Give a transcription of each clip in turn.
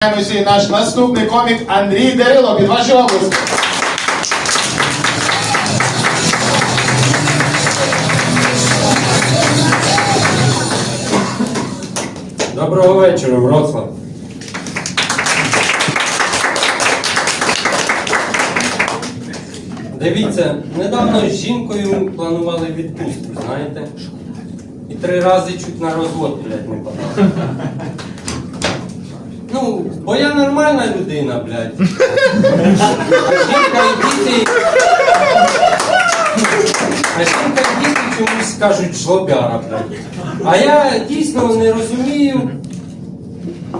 Ось і наш наступний комік Андрій Дерило під ваші області. Доброго вечора, Вроцлав. Дивіться, недавно з жінкою планували відпустку, знаєте? І три рази чуть на розвод, блядь, не подав. Бо я нормальна людина, блядь. Жінка і діти. А жінка і діти чомусь кажуть жлобяра, блядь. А я дійсно не розумію,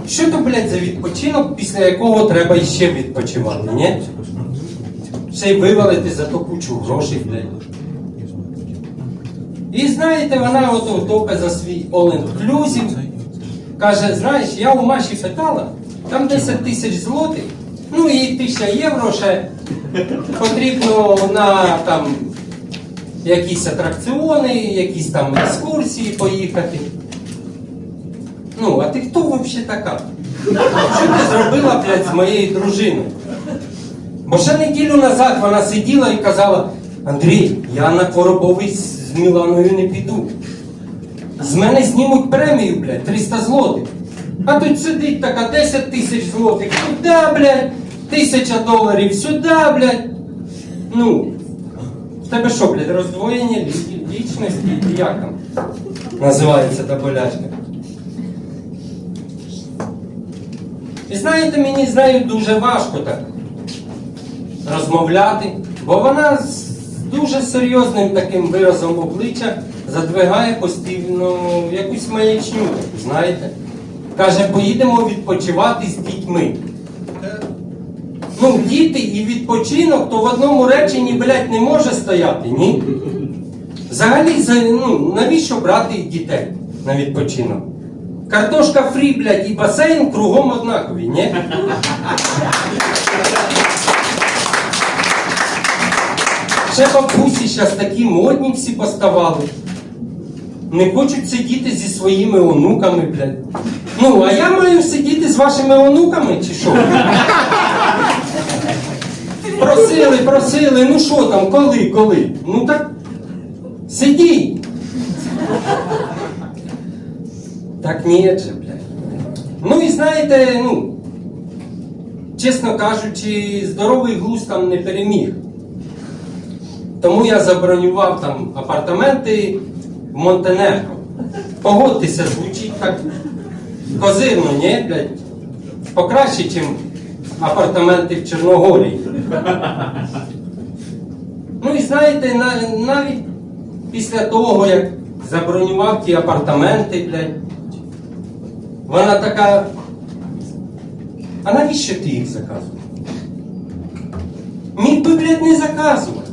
що то, блядь, за відпочинок, після якого треба іще відпочивати, ні? Ще й вивалити за то кучу грошей, блядь. І знаєте, вона ото топе за свій all-inclusive. Каже, знаєш, я у Маші питала, там 10 тисяч злотих, ну і тисяча євро ще потрібно на там якісь атракціони, якісь там екскурсії поїхати. Ну, а ти хто взагалі така? Що ти зробила, блядь, з моєю дружиною? Бо ще неділю назад вона сиділа і казала: Андрій, я на Коробовий з Міланою не піду. З мене знімуть премію, блядь, 300 злотих. А тут сидить така 10 тисяч злотих. Сюди, блядь, тисяча доларів, сюди, блядь. Ну, в тебе що, блядь, роздвоєння лічності? Як там називається та болячка? І знаєте, мені з нею дуже важко так розмовляти, бо вона з дуже серйозним таким виразом обличчя задвигає постійно якусь маячню, знаєте. Каже, поїдемо відпочивати з дітьми. Ну, діти і відпочинок, то в одному реченні, блядь, не може стояти, ні? Взагалі, ну, навіщо брати дітей на відпочинок? Картошка фрі, блядь, і басейн кругом однакові, ні? Ще бабусі зараз такі модні всі поставали. Не хочуть сидіти зі своїми онуками, блядь. Ну, а я маю сидіти з вашими онуками, чи що? Просили, просили, ну що там, коли, коли? Ну так сидіть. Так ні же, блядь. Ну і знаєте, ну, чесно кажучи, здоровий глузд там не переміг. Тому я забронював там апартаменти в Монтенегро. Погодьтеся, звучить так козирно, ні, блядь? Покраще, ніж апартаменти в Чорногорії. Ну і знаєте, навіть після того, як забронював ті апартаменти, блядь, вона така. А навіщо ти їх заказував? Міг би, блядь, не заказувати.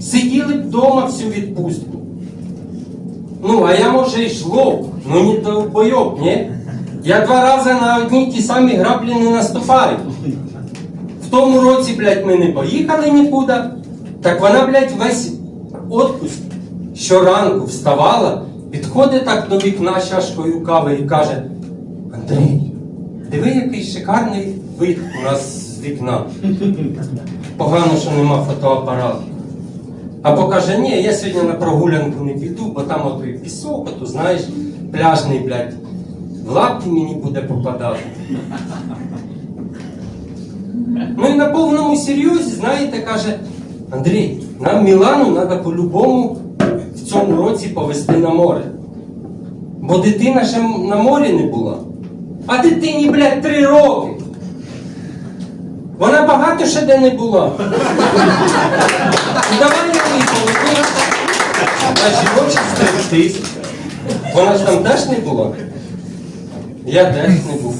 Сиділи б вдома всю відпустку. Ну, а я може й жлоб, ну не довбойоб, ні? Я два рази на одній ті самі граблі не наступаю. В тому році, блядь, ми не поїхали нікуди. Так вона, блядь, весь отпуск щоранку вставала, підходить так до вікна чашкою кави і каже: Андрій, диви, який шикарний вид у нас з вікна. Погано, що нема фотоапарату. Або каже, ні, я сьогодні на прогулянку не піду, бо там отой пісок, ото, знаєш, пляжний, блядь, в лапті мені буде попадати. Ну і на повному серйозі, знаєте, каже, Андрій, нам Мілану треба по-любому в цьому році повезти на море. Бо дитина ще на морі не була. А дитині, блядь, три роки. Вона багато ще де не була. Давай я її поведу. На жіночий стриптиз. Вона ж там теж не була. Я теж не був.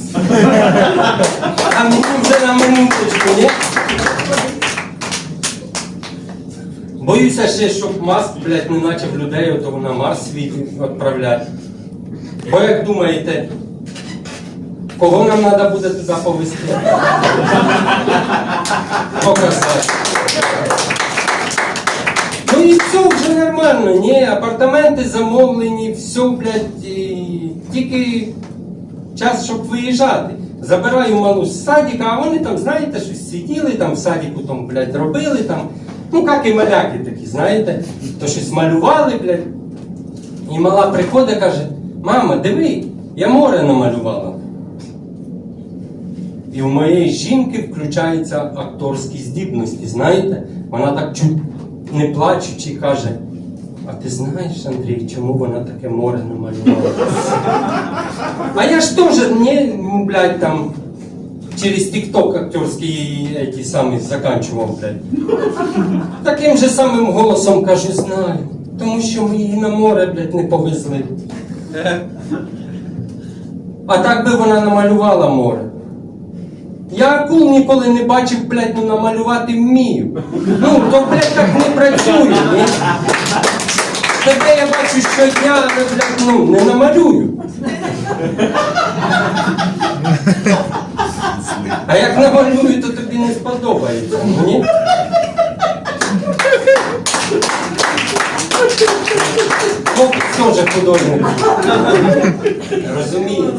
А мені вже на минуточку, ні? Боюся ще, щоб Маск, блядь, не почав людей ото на Марс свій відправляти. Бо як думаєте, кого нам треба буде туди повезти? Показати. Ну і все вже нормально, ні, апартаменти замовлені, все, блядь, і тільки час, щоб виїжджати. Забираю малу з садика, а вони там, знаєте, щось сиділи, там в садіку там, блядь, робили там. Ну, як і маляки такі, знаєте, то щось малювали, блядь. І мала приходить, каже, мама, диви, я море намалювала. І в моєї жінки включаються акторські здібності, знаєте? Вона так чуть не плачучи каже, а ти знаєш, Андрій, чому вона таке море намалювала? А я ж теж не, ну, блядь, там через тікток актерський эти самі заканчував, блядь. Таким же самим голосом кажу, знаю. Тому що ми її на море, блядь, не повезли. А так би вона намалювала море. Я акул ніколи не бачив, блядь, ну намалювати вмію. Ну, то, блядь, так не працює, ні? Тебе я бачу щодня, але, блядь, ну, не намалюю. А як намалюю, то тобі не сподобається, ні? Хлопець теж художник. Розумієте?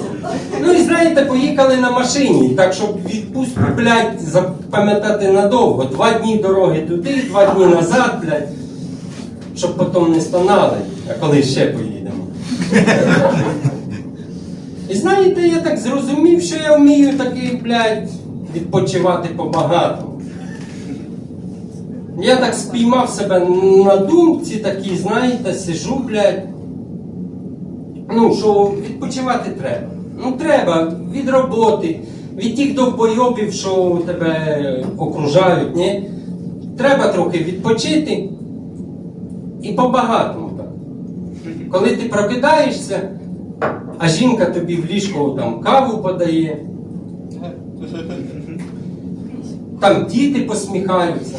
Ну і знаєте, поїхали на машині, так щоб відпустку, блядь, запам'ятати надовго. Два дні дороги туди, два дні назад, блядь. Щоб потім не стонали, а коли ще поїдемо. І знаєте, я так зрозумів, що я вмію таки, блядь, відпочивати по-багатому. Я так спіймав себе на думці такій, знаєте, сижу, блядь. Ну, що відпочивати треба. Ну, треба від роботи, від тих довбойобів, що тебе окружають, ні? Треба трохи відпочити і по-багатому так. Коли ти прокидаєшся, а жінка тобі в ліжко там каву подає, там діти посміхаються.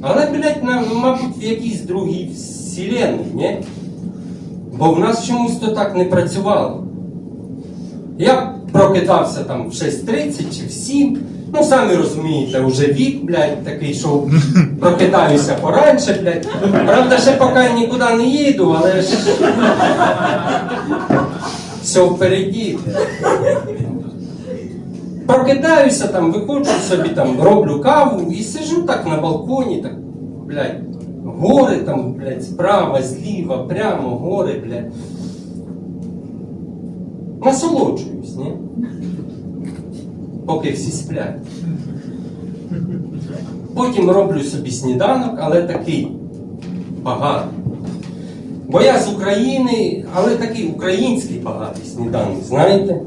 Але, блядь, нам, мабуть, в якійсь другій вселенной, ні? Бо в нас чомусь то так не працювало. Я прокидався там в 6.30 чи в 7. Ну, самі розумієте, вже вік, блядь, такий, що прокидаюся пораньше, блядь. Правда, ще поки нікуди не їду, але ж все впереді. Прокидаюся там, виходжу собі там, роблю каву і сижу так на балконі, так, блядь, гори там, блядь, справа, зліва, прямо, гори, блядь. Насолоджуюсь, ні? Поки всі сплять. Потім роблю собі сніданок, але такий багатий. Бо я з України, але такий український багатий сніданок, знаєте?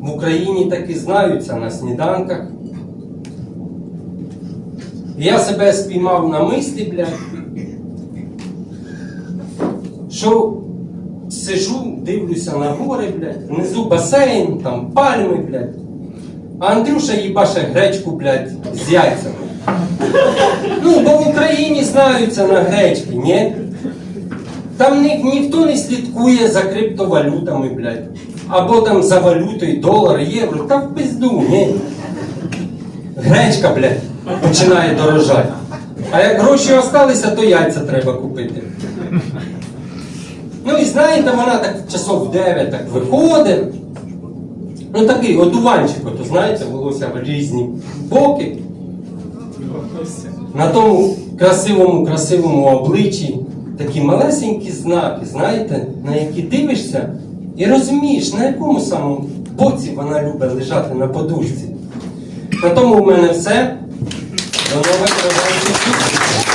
В Україні таки знаються на сніданках. І я себе спіймав на мислі, блядь, що сижу, дивлюся на гори, блядь, внизу басейн, там пальми, блядь. А Андрюша їбаше гречку, блядь, з яйцями. Ну, бо в Україні знаються на гречки, ні? Там ні, ніхто не слідкує за криптовалютами, блядь. Або там за валютою долар, євро. Та в пизду, ні. Гречка, блядь, починає дорожати. А як гроші осталися, то яйця треба купити. Ну і знаєте, вона так часов в 9 так виходить. Ну такий одуванчик, ото знаєте, волосся в різні боки. На тому красивому, красивому обличчі такі малесенькі знаки, знаєте, на які дивишся і розумієш, на якому самому боці вона любить лежати на подушці. На тому в мене все. До нових.